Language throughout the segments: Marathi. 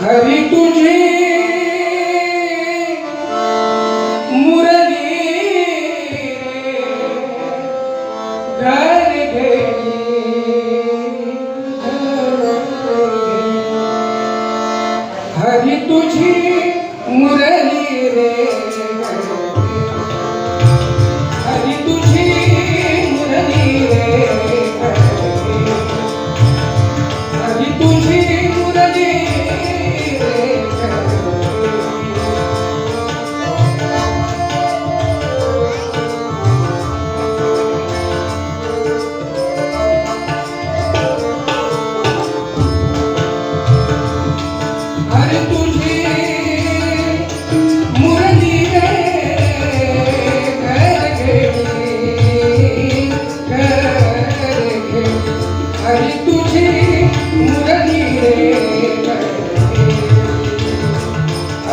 हरी तुझी मुरली घर हरी तुझी मुरली रे.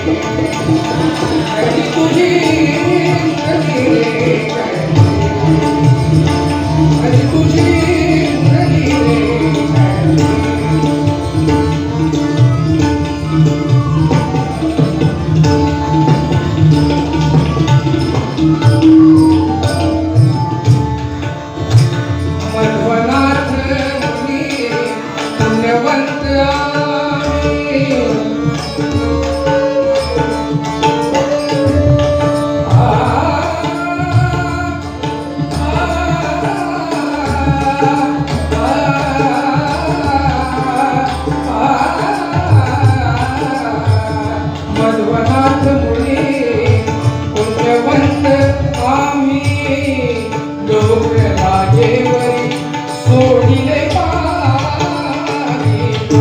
Thank you.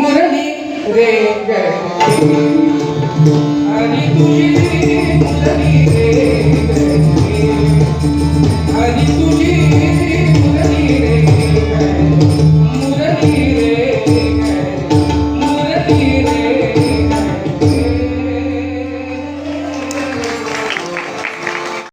मुरली रे गरी तुझी